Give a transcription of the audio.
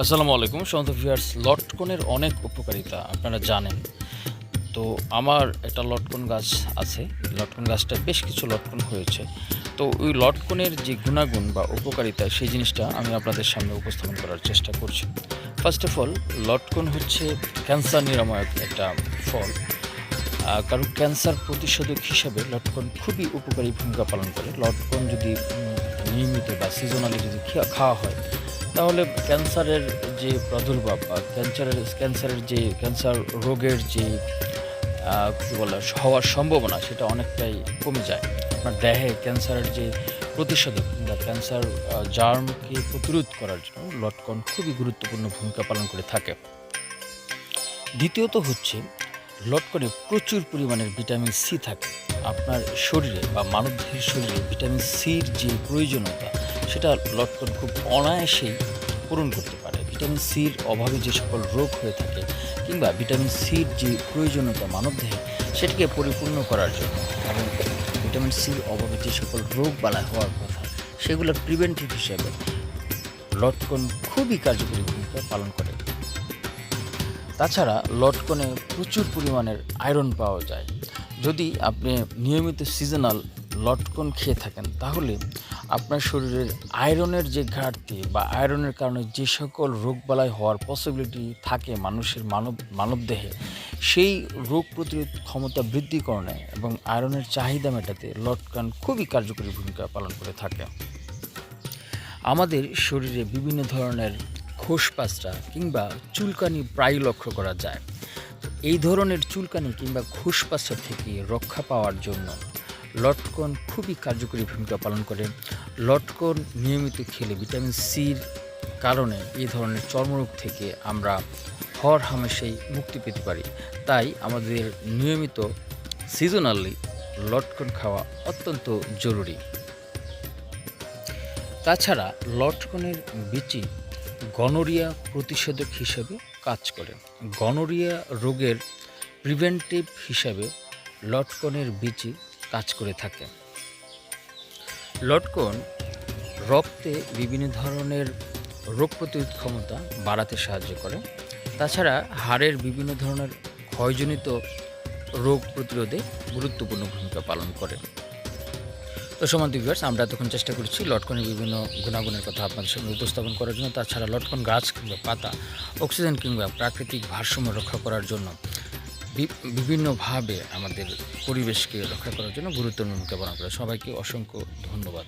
আসসালামু আলাইকুম, সমস্ত ভিউয়ার্স লটকনের অনেক উপকারিতা আপনারা জানেন। তো আমার একটা লটকন গাছ আছে লটকন গাছটা বেশ কিছু লটকন হয়েছে। তো ওই লটকনের যে গুণাগুণ বা উপকারিতা, সেই জিনিসটা আমি আপনাদের সামনে উপস্থাপন করার চেষ্টা করছি। ফার্স্ট অফ অল লটকন হচ্ছে ক্যান্সার নিরাময়ক একটা ফল। কারণ ক্যান্সার প্রতিষেধক হিসাবে লটকন খুবই উপকারী ভূমিকা পালন করে। লটকন যদি নিয়মিত বা সিজনালি যদি খাওয়া হয় তাহলে ক্যান্সারের যে প্রাদুর্ভাব বা ক্যান্সারের ক্যান্সারের যে ক্যান্সার রোগের যে কী বলে, হওয়ার সম্ভাবনা সেটা অনেকটাই কমে যায়। আপনার দেহে ক্যান্সারের যে প্রতিষেধক কিংবা ক্যান্সার জার্মকে প্রতিরোধ করার জন্য লটকন খুবই গুরুত্বপূর্ণ ভূমিকা পালন করে থাকে। দ্বিতীয়ত হচ্ছে, লটকনে প্রচুর পরিমাণের ভিটামিন সি থাকে। আপনার শরীরে বা মানবদেহের শরীরে ভিটামিন সির যে প্রয়োজনীয়তা সেটা লটকন খুব অনায়াসেই পূরণ করতে পারে। ভিটামিন সির অভাবে যে সকল রোগ হয়ে থাকে কিংবা ভিটামিন সির যে প্রয়োজনীয়তা মানবদেহে, সেটাকে পরিপূর্ণ করার জন্য। এবং ভিটামিন সির অভাবে যে সকল রোগ বালা হওয়ার কথা, সেগুলোর প্রিভেন্টিভ হিসেবে লটকন খুবই কার্যকরী ভূমিকা পালন করে। তাছাড়া লটকনে প্রচুর পরিমাণের আয়রন পাওয়া যায়। যদি আপনি নিয়মিত সিজনাল লটকন খেয়ে থাকেন, তাহলে আপনার শরীরের আয়রনের যে ঘাটতি বা আয়রনের কারণে যে সকল রোগবালাই হওয়ার পসিবিলিটি থাকে মানুষের মানব, মানবদেহে, সেই রোগ প্রতিরোধ ক্ষমতা বৃদ্ধিকরণে এবং আয়রনের চাহিদা মেটাতে লটকান খুবই কার্যকরী ভূমিকা পালন করে থাকে। আমাদের শরীরে বিভিন্ন ধরনের খোসপাসরা কিংবা চুলকানি প্রায় লক্ষ্য করা যায়। এই ধরনের চুলকানি কিংবা খোসপাসরা থেকে রক্ষা পাওয়ার জন্য লটকন খুবই কার্যকরী ভূমিকা পালন করে লটকন নিয়মিত খেলে ভিটামিন সির কারণে এই ধরনের চর্মরোগ থেকে আমরা হর হামেশাই মুক্তি পেতে পারি। তাই আমাদের নিয়মিত সিজনালি লটকন খাওয়া অত্যন্ত জরুরি। তাছাড়া লটকনের বিচি গনোরিয়া প্রতিষেধক হিসেবে কাজ করে। গনোরিয়া রোগের প্রিভেন্টিভ হিসাবে লটকনের বিচি কাজ করে থাকে। লটকন রক্তে বিভিন্ন ধরনের রোগ প্রতিরোধ ক্ষমতা বাড়াতে সাহায্য করে। তাছাড়া হাড়ের বিভিন্ন ধরনের ক্ষয়জনিত রোগ প্রতিরোধে গুরুত্বপূর্ণ ভূমিকা পালন করে। তো সমান্ত ভিউয়ার্স আমরা তখন চেষ্টা করছি লটকনের বিভিন্ন গুণাগুণের কথা আপনাদের সামনে উপস্থাপন করার জন্য। তাছাড়া লটকন গাছ কিংবা পাতা, অক্সিজেন কিংবা প্রাকৃতিক ভারসাম্য রক্ষা করার জন্য বিভিন্নভাবে আমাদের পরিবেশকে রক্ষা করার জন্য গুরুত্বপূর্ণ ভূমিকা পালন করে। সবাইকে অসংখ্য ধন্যবাদ।